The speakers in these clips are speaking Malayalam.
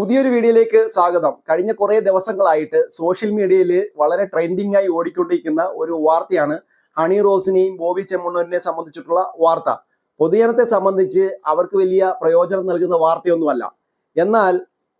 പുതിയൊരു വീഡിയോയിലേക്ക് സ്വാഗതം. കഴിഞ്ഞ കുറേ ദിവസങ്ങളായിട്ട് സോഷ്യൽ മീഡിയയിൽ വളരെ ട്രെൻഡിംഗ് ആയി ഓടിക്കൊണ്ടിരിക്കുന്ന ഒരു വാർത്തയാണ് ഹണി റോസിനെയും ബോബി ചെമ്മണ്ണൂരിനെ സംബന്ധിച്ചിട്ടുള്ള വാർത്ത. പൊതുജനത്തെ സംബന്ധിച്ച് അവർക്ക് വലിയ പ്രയോജനം നൽകുന്ന വാർത്തയൊന്നുമല്ല. എന്നാൽ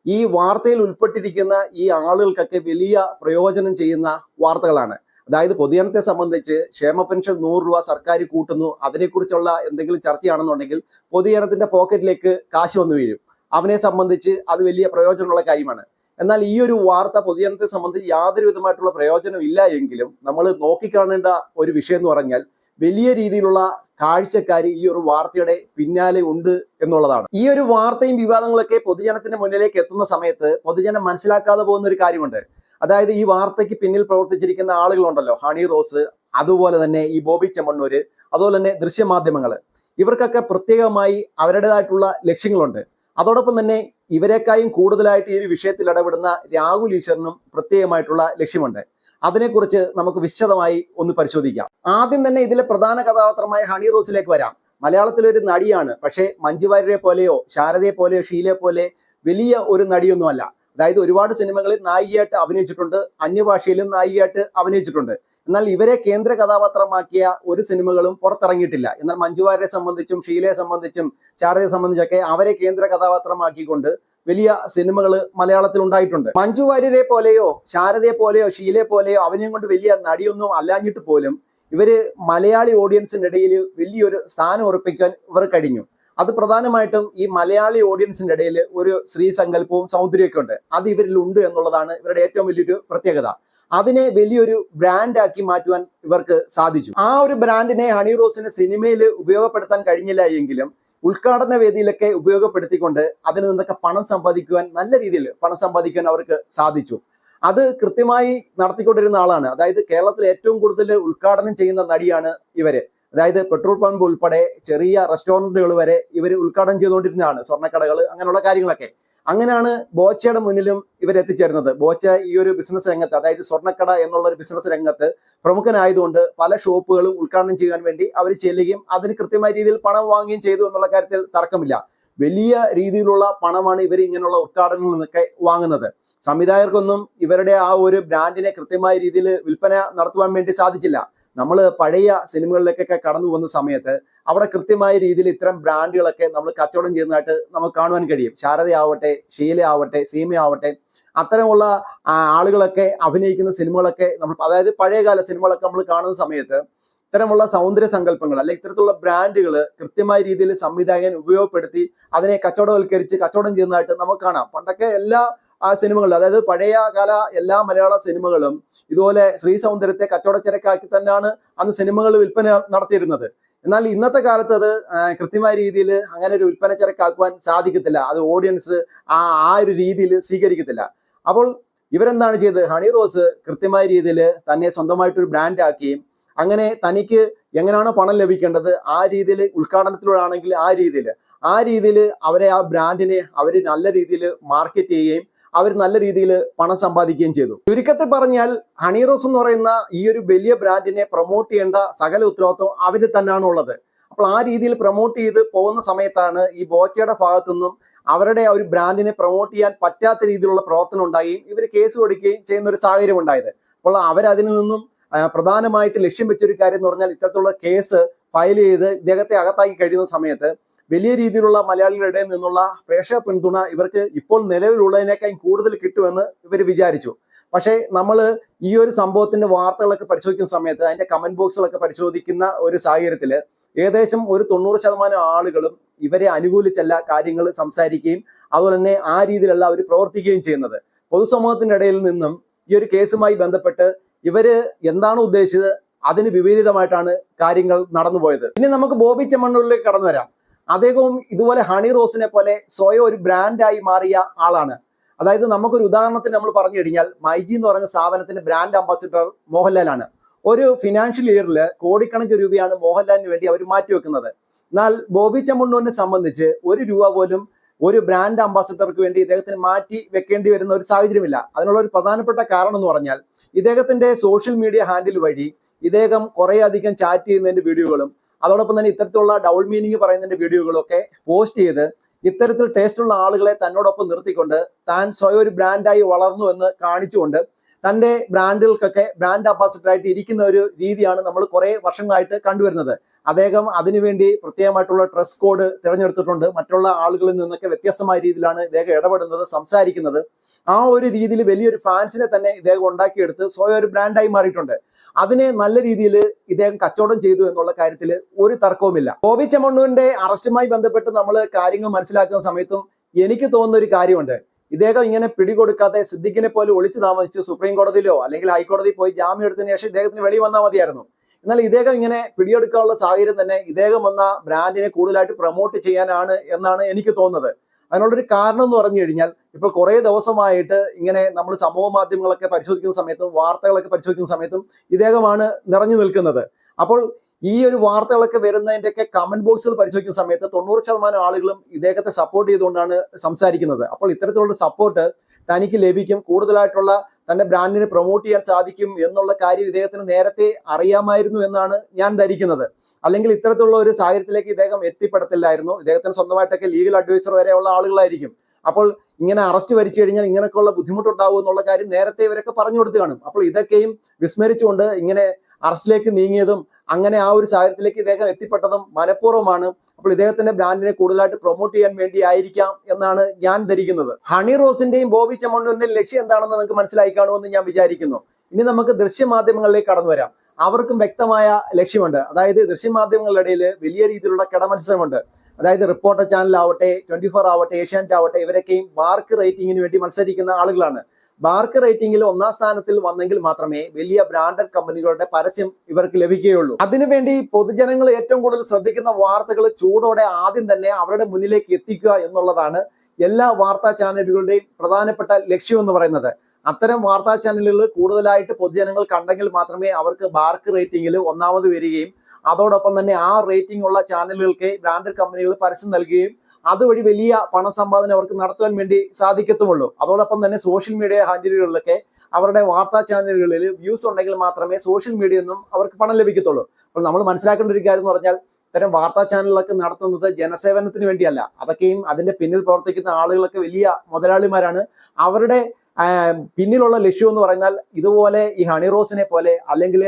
ഈ വാർത്തയിൽ ഉൾപ്പെട്ടിരിക്കുന്ന ഈ ആളുകൾക്കൊക്കെ വലിയ പ്രയോജനം ചെയ്യുന്ന വാർത്തകളാണ്. അതായത് പൊതുജനത്തെ സംബന്ധിച്ച് ക്ഷേമ പെൻഷൻ നൂറ് രൂപ സർക്കാർ കൂട്ടുന്നു. അതിനെക്കുറിച്ചുള്ള എന്തെങ്കിലും ചർച്ചയാണെന്നുണ്ടെങ്കിൽ പൊതുജനത്തിന്റെ പോക്കറ്റിലേക്ക് കാശ് വന്നു വീഴും. അവനെ സംബന്ധിച്ച് അത് വലിയ പ്രയോജനമുള്ള കാര്യമാണ്. എന്നാൽ ഈ ഒരു വാർത്ത പൊതുജനത്തെ സംബന്ധിച്ച് യാതൊരു വിധമായിട്ടുള്ള പ്രയോജനം ഇല്ല എങ്കിലും നമ്മൾ നോക്കിക്കാണേണ്ട ഒരു വിഷയം എന്ന് പറഞ്ഞാൽ വലിയ രീതിയിലുള്ള കാഴ്ചക്കാർ ഈ ഒരു വാർത്തയുടെ പിന്നാലെ ഉണ്ട് എന്നുള്ളതാണ്. ഈ ഒരു വാർത്തയും വിവാദങ്ങളൊക്കെ പൊതുജനത്തിന്റെ മുന്നിലേക്ക് എത്തുന്ന സമയത്ത് പൊതുജനം മനസ്സിലാക്കാതെ പോകുന്ന ഒരു കാര്യമുണ്ട്. അതായത് ഈ വാർത്തയ്ക്ക് പിന്നിൽ പ്രവർത്തിച്ചിരിക്കുന്ന ആളുകളുണ്ടല്ലോ ഹണി റോസ് അതുപോലെ തന്നെ ഈ ബോബി ചെമ്മണ്ണൂര് അതുപോലെ തന്നെ ദൃശ്യമാധ്യമങ്ങൾ ഇവർക്കൊക്കെ പ്രത്യേകമായി അവരുടേതായിട്ടുള്ള ലക്ഷ്യങ്ങളുണ്ട്. അതോടൊപ്പം തന്നെ ഇവരെക്കായും കൂടുതലായിട്ട് ഈ ഒരു വിഷയത്തിൽ ഇടപെടുന്ന രാഹുൽ ഈശ്വറിനും പ്രത്യേകമായിട്ടുള്ള ലക്ഷ്യമുണ്ട്. അതിനെക്കുറിച്ച് നമുക്ക് വിശദമായി ഒന്ന് പരിശോധിക്കാം. ആദ്യം തന്നെ ഇതിലെ പ്രധാന കഥാപാത്രമായ ഹണി റോസിലേക്ക് വരാം. മലയാളത്തിലെ ഒരു നടിയാണ്. പക്ഷേ മഞ്ജുവാര്യരെ പോലെയോ ശാരദയെ പോലെയോ ഷീലയെ പോലെ വലിയ ഒരു നടിയൊന്നുമല്ല. അതായത് ഒരുപാട് സിനിമകളിൽ നായികയായിട്ട് അഭിനയിച്ചിട്ടുണ്ട്. അന്യഭാഷയിലും നായികയായിട്ട് അഭിനയിച്ചിട്ടുണ്ട്. എന്നാൽ ഇവരെ കേന്ദ്ര കഥാപാത്രമാക്കിയ ഒരു സിനിമകളും പുറത്തിറങ്ങിയിട്ടില്ല. എന്നാൽ മഞ്ജു വാര്യരെ സംബന്ധിച്ചും ഷീലയെ സംബന്ധിച്ചും ശാരദയെ സംബന്ധിച്ചൊക്കെ അവരെ കേന്ദ്ര കഥാപാത്രമാക്കിക്കൊണ്ട് വലിയ സിനിമകൾ മലയാളത്തിൽ ഉണ്ടായിട്ടുണ്ട്. മഞ്ജു വാര്യരെ പോലെയോ ശാരദയെ പോലെയോ ഷീലയെ പോലെയോ അവനെയും കൊണ്ട് വലിയ നടിയൊന്നും അല്ലാഞ്ഞിട്ട് പോലും ഇവർ മലയാളി ഓഡിയൻസിന്റെ ഇടയിൽ വലിയൊരു സ്ഥാനം ഉറപ്പിക്കാൻ ഇവർ കഴിഞ്ഞു. അത് പ്രധാനമായിട്ടും ഈ മലയാളി ഓഡിയൻസിന്റെ ഇടയിൽ ഒരു സ്ത്രീ സങ്കല്പവും സൗന്ദര്യമൊക്കെ ഉണ്ട്. അത് ഇവരിൽ ഉണ്ട് എന്നുള്ളതാണ് ഇവരുടെ ഏറ്റവും വലിയൊരു പ്രത്യേകത. അതിനെ വലിയൊരു ബ്രാൻഡാക്കി മാറ്റുവാൻ ഇവർക്ക് സാധിച്ചു. ആ ഒരു ബ്രാൻഡിനെ ഹണി റോസിന് സിനിമയിൽ ഉപയോഗപ്പെടുത്താൻ കഴിഞ്ഞില്ല എങ്കിലും ഉദ്ഘാടന വേദിയിലൊക്കെ ഉപയോഗപ്പെടുത്തിക്കൊണ്ട് അതിൽ നിന്നൊക്കെ പണം സമ്പാദിക്കുവാൻ നല്ല രീതിയിൽ പണം സമ്പാദിക്കുവാൻ അവർക്ക് സാധിച്ചു. അത് കൃത്യമായി നടത്തിക്കൊണ്ടിരുന്ന ആളാണ്. അതായത് കേരളത്തിൽ ഏറ്റവും കൂടുതൽ ഉദ്ഘാടനം ചെയ്യുന്ന നടിയാണ് ഇവർ. അതായത് പെട്രോൾ പമ്പ് ഉൾപ്പെടെ ചെറിയ റെസ്റ്റോറന്റുകൾ വരെ ഇവർ ഉദ്ഘാടനം ചെയ്തുകൊണ്ടിരുന്നതാണ്. സ്വർണക്കടകൾ അങ്ങനെയുള്ള കാര്യങ്ങളൊക്കെ. അങ്ങനെയാണ് ബോച്ചയുടെ മുന്നിലും ഇവർ എത്തിച്ചേരുന്നത്. ബോച്ച ഈ ഒരു ബിസിനസ് രംഗത്ത് അതായത് സ്വർണക്കട എന്നുള്ള ഒരു ബിസിനസ് രംഗത്ത് പ്രമുഖനായതുകൊണ്ട് പല ഷോപ്പുകളും ഉദ്ഘാടനം ചെയ്യാൻ വേണ്ടി അവർ ചെല്ലുകയും അതിന് കൃത്യമായ രീതിയിൽ പണം വാങ്ങുകയും ചെയ്തു എന്നുള്ള കാര്യത്തിൽ തർക്കമില്ല. വലിയ രീതിയിലുള്ള പണമാണ് ഇവർ ഇങ്ങനെയുള്ള ഉദ്ഘാടനങ്ങളിൽ നിന്നൊക്കെ വാങ്ങുന്നത്. സംവിധായകർക്കൊന്നും ഇവരുടെ ആ ഒരു ബ്രാൻഡിനെ കൃത്യമായ രീതിയിൽ വിൽപ്പന നടത്തുവാൻ വേണ്ടി സാധിച്ചില്ല. നമ്മൾ പഴയ സിനിമകളിലേക്കൊക്കെ കടന്നു പോകുന്ന സമയത്ത് അവിടെ കൃത്യമായ രീതിയിൽ ഇത്തരം ബ്രാൻഡുകളൊക്കെ നമ്മൾ കച്ചവടം ചെയ്യുന്നതായിട്ട് നമുക്ക് കാണുവാൻ കഴിയും. ശാരദയാവട്ടെ ഷീല ആവട്ടെ സീമ ആവട്ടെ അത്തരമുള്ള ആളുകളൊക്കെ അഭിനയിക്കുന്ന സിനിമകളൊക്കെ നമ്മൾ അതായത് പഴയകാല സിനിമകളൊക്കെ നമ്മൾ കാണുന്ന സമയത്ത് ഇത്തരമുള്ള സൗന്ദര്യ സങ്കല്പങ്ങൾ അല്ലെങ്കിൽ ഇത്തരത്തിലുള്ള ബ്രാൻഡുകൾ കൃത്യമായ രീതിയിൽ സംവിധായകൻ ഉപയോഗപ്പെടുത്തി അതിനെ കച്ചവടവൽക്കരിച്ച് കച്ചവടം ചെയ്യുന്നതായിട്ട് നമുക്ക് കാണാം. പണ്ടൊക്കെ എല്ലാ ആ സിനിമകൾ അതായത് പഴയ കാല എല്ലാ മലയാള സിനിമകളും ഇതുപോലെ ശ്രീ സൗന്ദര്യത്തെ കച്ചവടച്ചരക്കാക്കി തന്നെയാണ് അന്ന് സിനിമകൾ വിൽപ്പന നടത്തിയിരുന്നത്. എന്നാൽ ഇന്നത്തെ കാലത്ത് അത് കൃത്യമായ രീതിയിൽ അങ്ങനെ ഒരു വിൽപ്പന ചരക്കാക്കുവാൻ സാധിക്കത്തില്ല. അത് ഓഡിയൻസ് ആ ആ ഒരു രീതിയിൽ സ്വീകരിക്കത്തില്ല. അപ്പോൾ ഇവരെന്താണ് ചെയ്തത്? ഹണി റോസ് കൃത്യമായ രീതിയിൽ തന്നെ സ്വന്തമായിട്ടൊരു ബ്രാൻഡ് ആക്കുകയും അങ്ങനെ തനിക്ക് എങ്ങനെയാണോ പണം ലഭിക്കേണ്ടത് ആ രീതിയിൽ ഉദ്ഘാടനത്തിലൂടെ ആണെങ്കിൽ ആ രീതിയിൽ ആ രീതിയിൽ അവരെ ആ ബ്രാൻഡിനെ അവർ നല്ല രീതിയിൽ മാർക്കറ്റ് ചെയ്യുകയും അവർ നല്ല രീതിയിൽ പണം സമ്പാദിക്കുകയും ചെയ്തു. ചുരുക്കത്തിൽ പറഞ്ഞാൽ ഹണിറോസ് എന്ന് പറയുന്ന ഈ ഒരു വലിയ ബ്രാൻഡിനെ പ്രൊമോട്ട് ചെയ്യേണ്ട സകല ഉത്തരവാദിത്വം അവർ തന്നെയാണ് ഉള്ളത്. അപ്പോൾ ആ രീതിയിൽ പ്രൊമോട്ട് ചെയ്ത് പോകുന്ന സമയത്താണ് ഈ ബോച്ചയുടെ ഭാഗത്തു നിന്നും അവരുടെ ഒരു ബ്രാൻഡിനെ പ്രൊമോട്ട് ചെയ്യാൻ പറ്റാത്ത രീതിയിലുള്ള പ്രവർത്തനം ഉണ്ടാകുകയും ഇവർ കേസ് കൊടുക്കുകയും ചെയ്യുന്ന ഒരു സാഹചര്യം ഉണ്ടായത്. അപ്പോൾ അവരതിൽ നിന്നും പ്രധാനമായിട്ട് ലക്ഷ്യം വെച്ചൊരു കാര്യം എന്ന് പറഞ്ഞാൽ ഇത്തരത്തിലുള്ള കേസ് ഫയൽ ചെയ്ത് ഇദ്ദേഹത്തെ അകത്താക്കി കഴിയുന്ന സമയത്ത് വലിയ രീതിയിലുള്ള മലയാളികളുടെ നിന്നുള്ള പ്രേക്ഷക പിന്തുണ ഇവർക്ക് ഇപ്പോൾ നിലവിലുള്ളതിനേക്കാൾ കൂടുതൽ കിട്ടുമെന്ന് ഇവർ വിചാരിച്ചു. പക്ഷേ നമ്മൾ ഈ ഒരു സംഭവത്തിന്റെ വാർത്തകളൊക്കെ പരിശോധിക്കുന്ന സമയത്ത് അതിന്റെ കമന്റ് ബോക്സുകളൊക്കെ പരിശോധിക്കുന്ന ഒരു സാഹചര്യത്തിൽ ഏകദേശം ഒരു തൊണ്ണൂറ് ശതമാനം ആളുകളും ഇവരെ അനുകൂലിച്ചല്ല കാര്യങ്ങൾ സംസാരിക്കുകയും അതുപോലെ തന്നെ ആ രീതിയിലല്ല അവർ പ്രവർത്തിക്കുകയും ചെയ്യുന്നത്. പൊതുസമൂഹത്തിന്റെ ഇടയിൽ നിന്നും ഈ ഒരു കേസുമായി ബന്ധപ്പെട്ട് ഇവർ എന്താണ് ഉദ്ദേശിച്ചത്? അതിന് വിപരീതമായിട്ടാണ് കാര്യങ്ങൾ നടന്നുപോയത്. ഇനി നമുക്ക് ബോബി ചെമ്മണ്ണൂരിലേക്ക് കടന്നു വരാം അദ്ദേഹവും ഇതുപോലെ ഹണി റോസിനെ പോലെ സ്വയം ഒരു ബ്രാൻഡായി മാറിയ ആളാണ്. അതായത് നമുക്കൊരു ഉദാഹരണത്തിന് നമ്മൾ പറഞ്ഞു കഴിഞ്ഞാൽ മൈജി എന്ന് പറയുന്ന സ്ഥാപനത്തിന്റെ ബ്രാൻഡ് അംബാസിഡർ മോഹൻലാലാണ്. ഒരു ഫിനാൻഷ്യൽ ഇയറിൽ കോടിക്കണക്കിന് രൂപയാണ് മോഹൻലാലിന് വേണ്ടി അവർ മാറ്റിവെക്കുന്നത് എന്നാൽ ബോബി ചെമ്മണ്ണൂരിനെ സംബന്ധിച്ച് ഒരു രൂപ പോലും ഒരു ബ്രാൻഡ് അംബാസിഡർക്ക് വേണ്ടി ഇദ്ദേഹത്തിന് മാറ്റി വെക്കേണ്ടി വരുന്ന ഒരു സാഹചര്യമില്ല. അതിനുള്ള ഒരു പ്രധാനപ്പെട്ട കാരണം എന്ന് പറഞ്ഞാൽ ഇദ്ദേഹത്തിന്റെ സോഷ്യൽ മീഡിയ ഹാൻഡിൽ വഴി ഇദ്ദേഹം കുറേയധികം ചാറ്റ് ചെയ്യുന്നതിന്റെ വീഡിയോകളും അതോടൊപ്പം തന്നെ ഇത്തരത്തിലുള്ള ഡൗൾ മീനിങ് പറയുന്നതിന്റെ വീഡിയോകളൊക്കെ പോസ്റ്റ് ചെയ്ത് ഇത്തരത്തിൽ ടേസ്റ്റ് ഉള്ള ആളുകളെ തന്നോടൊപ്പം നിർത്തിക്കൊണ്ട് താൻ സ്വയം ഒരു ബ്രാൻഡായി വളർന്നു എന്ന് കാണിച്ചുകൊണ്ട് തന്റെ ബ്രാൻഡുകൾക്കൊക്കെ ബ്രാൻഡ് അംബാസിഡർ ആയിട്ട് ഇരിക്കുന്ന ഒരു രീതിയാണ് നമ്മൾ കുറേ വർഷങ്ങളായിട്ട് കണ്ടുവരുന്നത്. അദ്ദേഹം അതിനുവേണ്ടി പ്രത്യേകമായിട്ടുള്ള ഡ്രസ് കോഡ് തിരഞ്ഞെടുത്തിട്ടുണ്ട്. മറ്റുള്ള ആളുകളിൽ നിന്നൊക്കെ വ്യത്യസ്തമായ രീതിയിലാണ് ഇദ്ദേഹം ഇടപെടുന്നത് സംസാരിക്കുന്നത്. ആ ഒരു രീതിയിൽ വലിയൊരു ഫാൻസിനെ തന്നെ ഇദ്ദേഹം ഉണ്ടാക്കിയെടുത്ത് സ്വയം ഒരു ബ്രാൻഡായി മാറിയിട്ടുണ്ട്. അതിനെ നല്ല രീതിയിൽ ഇദ്ദേഹം കച്ചവടം ചെയ്തു എന്നുള്ള കാര്യത്തിൽ ഒരു തർക്കവുമില്ല. ബോബി ചെമ്മണ്ണൂരിന്റെ അറസ്റ്റുമായി ബന്ധപ്പെട്ട് നമ്മൾ കാര്യങ്ങൾ മനസ്സിലാക്കുന്ന സമയത്തും എനിക്ക് തോന്നുന്ന ഒരു കാര്യമുണ്ട്. ഇദ്ദേഹം ഇങ്ങനെ പിടികൊടുക്കാതെ സിദ്ദിഖിനെ പോലെ ഒളിച്ചു താമസിച്ച് സുപ്രീം കോടതിയിലോ അല്ലെങ്കിൽ ഹൈക്കോടതിയിൽ പോയി ജാമ്യം എടുത്തതിന് ശേഷം ഇദ്ദേഹത്തിന് വെളി വന്നാൽ മതിയായിരുന്നു. എന്നാൽ ഇദ്ദേഹം ഇങ്ങനെ പിടിയെടുക്കാനുള്ള സാഹചര്യം തന്നെ ഇദ്ദേഹം വന്ന ബ്രാൻഡിനെ കൂടുതലായിട്ട് പ്രൊമോട്ട് ചെയ്യാനാണ് എന്നാണ് എനിക്ക് തോന്നുന്നത്. അതിനുള്ളൊരു കാരണം എന്ന് പറഞ്ഞു കഴിഞ്ഞാൽ ഇപ്പോൾ കുറേ ദിവസമായിട്ട് ഇങ്ങനെ നമ്മൾ സമൂഹ മാധ്യമങ്ങളൊക്കെ പരിശോധിക്കുന്ന സമയത്തും വാർത്തകളൊക്കെ പരിശോധിക്കുന്ന സമയത്തും ഇദ്ദേഹമാണ് നിറഞ്ഞു നിൽക്കുന്നത്. അപ്പോൾ ഈ ഒരു വാർത്തകളൊക്കെ വരുന്നതിന്റെയൊക്കെ കമന്റ് ബോക്സുകൾ പരിശോധിക്കുന്ന സമയത്ത് തൊണ്ണൂറ് ശതമാനം ആളുകളും ഇദ്ദേഹത്തെ സപ്പോർട്ട് ചെയ്തുകൊണ്ടാണ് സംസാരിക്കുന്നത്. അപ്പോൾ ഇത്തരത്തിലുള്ള സപ്പോർട്ട് തനിക്ക് ലഭിക്കും. കൂടുതലായിട്ടുള്ള തന്റെ ബ്രാൻഡിനെ പ്രൊമോട്ട് ചെയ്യാൻ സാധിക്കും എന്നുള്ള കാര്യം ഇദ്ദേഹത്തിന് നേരത്തെ അറിയാമായിരുന്നു എന്നാണ് ഞാൻ ധരിക്കുന്നത്. അല്ലെങ്കിൽ ഇത്തരത്തിലുള്ള ഒരു സാഹചര്യത്തിലേക്ക് ഇദ്ദേഹം എത്തിപ്പെടത്തില്ലായിരുന്നു. ഇദ്ദേഹത്തിന് സ്വന്തമായിട്ടൊക്കെ ലീഗൽ അഡ്വൈസർ വരെയുള്ള ആളുകളായിരിക്കും. അപ്പോൾ ഇങ്ങനെ അറസ്റ്റ് വരിച്ചു കഴിഞ്ഞാൽ ഇങ്ങനെയൊക്കെയുള്ള ബുദ്ധിമുട്ടുണ്ടാവും എന്നുള്ള കാര്യം നേരത്തെ ഇവരൊക്കെ പറഞ്ഞു കൊടുത്തു കാണും. അപ്പോൾ ഇതൊക്കെയും വിസ്മരിച്ചുകൊണ്ട് ഇങ്ങനെ അറസ്റ്റിലേക്ക് നീങ്ങിയതും അങ്ങനെ ആ ഒരു സാഹചര്യത്തിലേക്ക് ഇദ്ദേഹം എത്തിപ്പെട്ടതും മനഃപൂർവമാണ്. അപ്പോൾ ഇദ്ദേഹത്തിന്റെ ബ്രാൻഡിനെ കൂടുതലായിട്ട് പ്രൊമോട്ട് ചെയ്യാൻ വേണ്ടി ആയിരിക്കാം എന്നാണ് ഞാൻ ധരിക്കുന്നത്. ഹണി റോസിന്റെയും ബോബി ചെമ്മണ്ണൂരിന്റെയും ലക്ഷ്യം എന്താണെന്ന് നിങ്ങൾക്ക് മനസ്സിലായി കാണുമെന്ന് ഞാൻ വിചാരിക്കുന്നു. ഇനി നമുക്ക് ദൃശ്യമാധ്യമങ്ങളിലേക്ക് കടന്നു വരാം അവർക്കും വ്യക്തമായ ലക്ഷ്യമുണ്ട്. അതായത് ദൃശ്യമാധ്യമങ്ങളുടെ ഇടയിൽ വലിയ രീതിയിലുള്ള കിടമത്സരമുണ്ട്. അതായത് റിപ്പോർട്ടർ ചാനൽ ആവട്ടെ ട്വന്റി ഫോർ ആവട്ടെ ഏഷ്യാനെറ്റ് ആവട്ടെ ഇവരൊക്കെയും മാർക്ക് റേറ്റിംഗിന് വേണ്ടി മത്സരിക്കുന്ന ആളുകളാണ്. മാർക്ക് റേറ്റിംഗിൽ ഒന്നാം സ്ഥാനത്തിൽ വന്നെങ്കിൽ മാത്രമേ വലിയ ബ്രാൻഡഡ് കമ്പനികളുടെ പരസ്യം ഇവർക്ക് ലഭിക്കുകയുള്ളൂ. അതിനുവേണ്ടി പൊതുജനങ്ങൾ ഏറ്റവും കൂടുതൽ ശ്രദ്ധിക്കുന്ന വാർത്തകൾ ചൂടോടെ ആദ്യം തന്നെ അവരുടെ മുന്നിലേക്ക് എത്തിക്കുക എന്നുള്ളതാണ് എല്ലാ വാർത്താ ചാനലുകളുടെയും പ്രധാനപ്പെട്ട ലക്ഷ്യം എന്ന് പറയുന്നത്. അത്തരം വാർത്താ ചാനലുകൾ കൂടുതലായിട്ട് പൊതുജനങ്ങൾ കണ്ടെങ്കിൽ മാത്രമേ അവർക്ക് ബാർക്ക് റേറ്റിംഗിൽ ഒന്നാമത് വരികയും അതോടൊപ്പം തന്നെ ആ റേറ്റിംഗ് ഉള്ള ചാനലുകൾക്ക് ബ്രാൻഡഡ് കമ്പനികൾ പരസ്യം നൽകുകയും അതുവഴി വലിയ പണസമ്പാദന അവർക്ക് നടത്തുവാൻ വേണ്ടി സാധിക്കത്തുമുള്ളൂ. അതോടൊപ്പം തന്നെ സോഷ്യൽ മീഡിയ ഹാൻഡിലുകളിലൊക്കെ അവരുടെ വാർത്താ ചാനലുകളിൽ വ്യൂസ് ഉണ്ടെങ്കിൽ മാത്രമേ സോഷ്യൽ മീഡിയ നിന്നും അവർക്ക് പണം ലഭിക്കത്തുള്ളൂ. അപ്പോൾ നമ്മൾ മനസ്സിലാക്കേണ്ട ഒരു കാര്യം എന്ന് പറഞ്ഞാൽ ഇത്തരം വാർത്താ ചാനലുകളൊക്കെ നടത്തുന്നത് ജനസേവനത്തിന് വേണ്ടിയല്ല. അതൊക്കെയും അതിന്റെ പിന്നിൽ പ്രവർത്തിക്കുന്ന ആളുകളൊക്കെ വലിയ മുതലാളിമാരാണ്. അവരുടെ പിന്നിലുള്ള ലക്ഷ്യം എന്ന് പറഞ്ഞാൽ ഇതുപോലെ ഈ ഹണി റോസിനെ പോലെ അല്ലെങ്കിൽ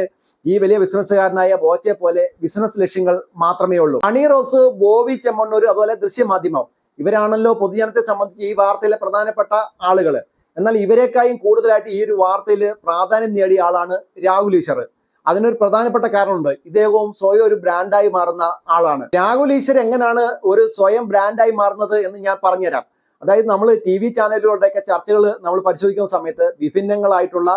ഈ വലിയ ബിസിനസ്സുകാരനായ ബോച്ചെ പോലെ ബിസിനസ് ലക്ഷ്യങ്ങൾ മാത്രമേ ഉള്ളൂ. ഹണി റോസ് ബോബി ചെമ്മണ്ണൂർ അതുപോലെ ദൃശ്യമാധ്യമം ഇവരാണല്ലോ പൊതുജനത്തെ സംബന്ധിച്ച് ഈ വാർത്തയിലെ പ്രധാനപ്പെട്ട ആളുകൾ എന്നാൽ ഇവരെക്കായും കൂടുതലായിട്ട് ഈ ഒരു വാർത്തയിൽ പ്രാധാന്യം നേടിയ ആളാണ് രാഹുൽ ഈശ്വർ. അതിനൊരു പ്രധാനപ്പെട്ട കാരണമുണ്ട്. ഇദ്ദേഹവും സ്വയം ഒരു ബ്രാൻഡായി മാറുന്ന ആളാണ്. രാഹുൽ ഈശ്വർ എങ്ങനെയാണ് ഒരു സ്വയം ബ്രാൻഡായി മാറുന്നത് എന്ന് ഞാൻ പറഞ്ഞുതരാം. അതായത് നമ്മൾ ടി വി ചാനലുകളുടെയൊക്കെ ചർച്ചകൾ നമ്മൾ പരിശോധിക്കുന്ന സമയത്ത് വിഭിന്നങ്ങളായിട്ടുള്ള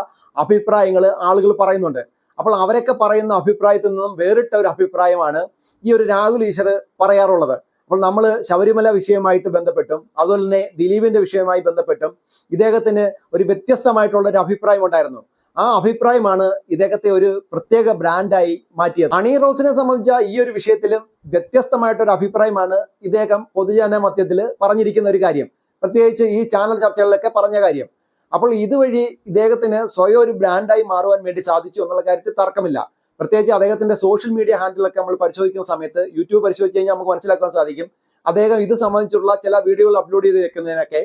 അഭിപ്രായങ്ങൾ ആളുകൾ പറയുന്നുണ്ട്. അപ്പോൾ അവരൊക്കെ പറയുന്ന അഭിപ്രായത്തിൽ നിന്നും വേറിട്ട ഒരു അഭിപ്രായമാണ് ഈ ഒരു രാഹുൽ ഈശ്വർ പറയാറുള്ളത്. അപ്പോൾ നമ്മൾ ശബരിമല വിഷയമായിട്ട് ബന്ധപ്പെട്ടും അതുപോലെ തന്നെ ദിലീപിന്റെ വിഷയവുമായി ബന്ധപ്പെട്ടും ഇദ്ദേഹത്തിന് ഒരു വ്യത്യസ്തമായിട്ടുള്ള ഒരു അഭിപ്രായം ഉണ്ടായിരുന്നു. ആ അഭിപ്രായമാണ് ഇദ്ദേഹത്തെ ഒരു പ്രത്യേക ബ്രാൻഡായി മാറ്റിയത്. ഹണി റോസിനെ സംബന്ധിച്ച ഈ ഒരു വിഷയത്തിലും വ്യത്യസ്തമായിട്ടൊരു അഭിപ്രായമാണ് ഇദ്ദേഹം പൊതുജന മധ്യത്തിൽ പറഞ്ഞിരിക്കുന്ന ഒരു കാര്യം. പ്രത്യേകിച്ച് ഈ ചാനൽ ചർച്ചകളിലൊക്കെ പറഞ്ഞ കാര്യം. അപ്പോൾ ഇതുവഴി ഇദ്ദേഹത്തിന് സ്വയം ഒരു ബ്രാൻഡായി മാറുവാൻ വേണ്ടി സാധിച്ചു എന്നുള്ള കാര്യത്തിൽ തർക്കമില്ല. പ്രത്യേകിച്ച് അദ്ദേഹത്തിന്റെ സോഷ്യൽ മീഡിയ ഹാൻഡിലൊക്കെ നമ്മൾ പരിശോധിക്കുന്ന സമയത്ത് യൂട്യൂബ് പരിശോധിച്ച് കഴിഞ്ഞാൽ നമുക്ക് മനസ്സിലാക്കാൻ സാധിക്കും. അദ്ദേഹം ഇത് സംബന്ധിച്ചുള്ള ചില വീഡിയോകൾ അപ്ലോഡ് ചെയ്ത് വെക്കുന്നതിനൊക്കെ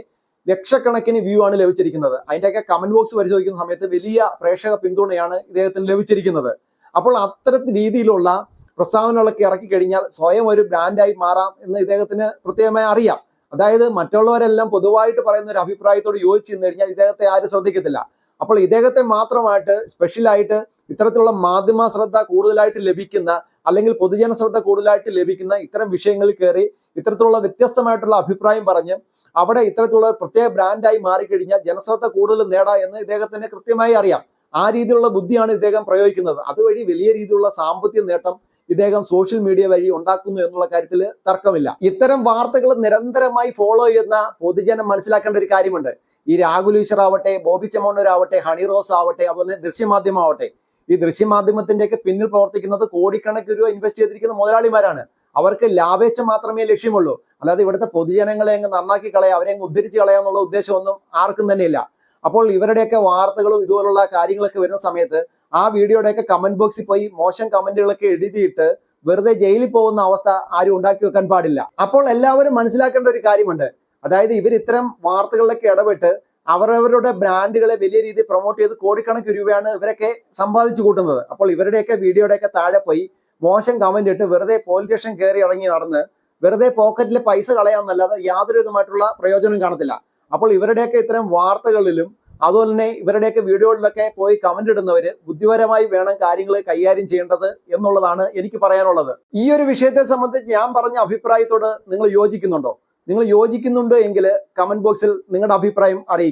ലക്ഷക്കണക്കിന് വ്യൂ ആണ് ലഭിച്ചിരിക്കുന്നത്. അതിന്റെയൊക്കെ കമന്റ് ബോക്സ് പരിശോധിക്കുന്ന സമയത്ത് വലിയ പ്രേക്ഷക പിന്തുണയാണ് ഇദ്ദേഹത്തിന് ലഭിച്ചിരിക്കുന്നത്. അപ്പോൾ അത്തരത്തിൽ രീതിയിലുള്ള പ്രസ്താവനകളൊക്കെ ഇറക്കി കഴിഞ്ഞാൽ സ്വയം ഒരു ബ്രാൻഡായി മാറാം എന്ന് ഇദ്ദേഹത്തിന് പ്രത്യേകമായി അറിയാം. അതായത് മറ്റുള്ളവരെല്ലാം പൊതുവായിട്ട് പറയുന്ന ഒരു അഭിപ്രായത്തോട് യോജിച്ച് നിന്ന് കഴിഞ്ഞാൽ ഇദ്ദേഹത്തെ ആരും ശ്രദ്ധിക്കത്തില്ല. അപ്പോൾ ഇദ്ദേഹത്തെ മാത്രമായിട്ട് സ്പെഷ്യലായിട്ട് ഇത്തരത്തിലുള്ള മാധ്യമ ശ്രദ്ധ കൂടുതലായിട്ട് ലഭിക്കുന്ന അല്ലെങ്കിൽ പൊതുജന ശ്രദ്ധ കൂടുതലായിട്ട് ലഭിക്കുന്ന ഇത്തരം വിഷയങ്ങളിൽ കയറി ഇത്തരത്തിലുള്ള വ്യത്യസ്തമായിട്ടുള്ള അഭിപ്രായം പറഞ്ഞ് അവിടെ ഇത്തരത്തിലുള്ള പ്രത്യേക ബ്രാൻഡായി മാറിക്കഴിഞ്ഞാൽ ജനശ്രദ്ധ കൂടുതൽ നേടാ എന്ന് ഇദ്ദേഹത്തിന് കൃത്യമായി അറിയാം. ആ രീതിയിലുള്ള ബുദ്ധിയാണ് ഇദ്ദേഹം പ്രയോഗിക്കുന്നത്. അതുവഴി വലിയ രീതിയിലുള്ള സാമ്പത്തിക നേട്ടം ഇദ്ദേഹം സോഷ്യൽ മീഡിയ വഴി ഉണ്ടാക്കുന്നു എന്നുള്ള കാര്യത്തിൽ തർക്കമില്ല. ഇത്തരം വാർത്തകൾ നിരന്തരമായി ഫോളോ ചെയ്യുന്ന പൊതുജനം മനസ്സിലാക്കേണ്ട ഒരു കാര്യമുണ്ട്. ഈ രാഹുൽ ഈശ്വർ ആവട്ടെ ബോബി ചെമ്മണ്ണൂരാവട്ടെ ഹണി റോസ് ആവട്ടെ അതുപോലെ ദൃശ്യമാധ്യമം ആവട്ടെ ഈ ദൃശ്യമാധ്യമത്തിന്റെയൊക്കെ പിന്നിൽ പ്രവർത്തിക്കുന്നത് കോടിക്കണക്കിന് രൂപ ഇൻവെസ്റ്റ് ചെയ്തിരിക്കുന്ന മുതലാളിമാരാണ്. അവർക്ക് ലാഭേച്ഛ മാത്രമേ ലക്ഷ്യമുള്ളൂ. അല്ലാതെ ഇവിടുത്തെ പൊതുജനങ്ങളെ അങ്ങ് നന്നാക്കി കളയാം അവരെ അങ്ങ് ഉദ്ധരിച്ച് കളയാന്നുള്ള ഉദ്ദേശമൊന്നും ആർക്കും തന്നെയില്ല. അപ്പോൾ ഇവരുടെയൊക്കെ വാർത്തകളും ഇതുപോലുള്ള കാര്യങ്ങളൊക്കെ വരുന്ന സമയത്ത് ആ വീഡിയോയുടെയൊക്കെ കമന്റ് ബോക്സിൽ പോയി മോശം കമന്റുകളൊക്കെ എഴുതിയിട്ട് വെറുതെ ജയിലിൽ പോകുന്ന അവസ്ഥ ആരും ഉണ്ടാക്കി വെക്കാൻ പാടില്ല. അപ്പോൾ എല്ലാവരും മനസ്സിലാക്കേണ്ട ഒരു കാര്യമുണ്ട്. അതായത് ഇവർ ഇത്തരം വാർത്തകളിലൊക്കെ ഇടപെട്ട് അവരവരുടെ ബ്രാൻഡുകളെ വലിയ രീതിയിൽ പ്രൊമോട്ട് ചെയ്ത് കോടിക്കണക്കിന് രൂപയാണ് ഇവരൊക്കെ സമ്പാദിച്ചു കൂട്ടുന്നത്. അപ്പോൾ ഇവരുടെയൊക്കെ വീഡിയോയുടെയൊക്കെ താഴെ പോയി മോശം കമന്റ് ഇട്ട് വെറുതെ പോലീസ് സ്റ്റേഷൻ കയറി ഇറങ്ങി നടന്ന് വെറുതെ പോക്കറ്റിലെ പൈസ കളയാമെന്നല്ലാതെ യാതൊരു വിധമായിട്ടുള്ള പ്രയോജനം കാണത്തില്ല. അപ്പോൾ ഇവരുടെയൊക്കെ ഇത്തരം വാർത്തകളിലും അതുപോലെ തന്നെ ഇവരുടെയൊക്കെ വീഡിയോകളിലൊക്കെ പോയി കമന്റ് ഇടുന്നവര് ബുദ്ധിപരമായി വേണം കാര്യങ്ങൾ കൈകാര്യം ചെയ്യേണ്ടത് എന്നുള്ളതാണ് എനിക്ക് പറയാനുള്ളത്. ഈ ഒരു വിഷയത്തെ സംബന്ധിച്ച് ഞാൻ പറഞ്ഞ അഭിപ്രായത്തോട് നിങ്ങൾ യോജിക്കുന്നുണ്ടോ? നിങ്ങൾ യോജിക്കുന്നുണ്ട് എങ്കിൽ കമന്റ് ബോക്സിൽ നിങ്ങളുടെ അഭിപ്രായം അറിയിക്കും.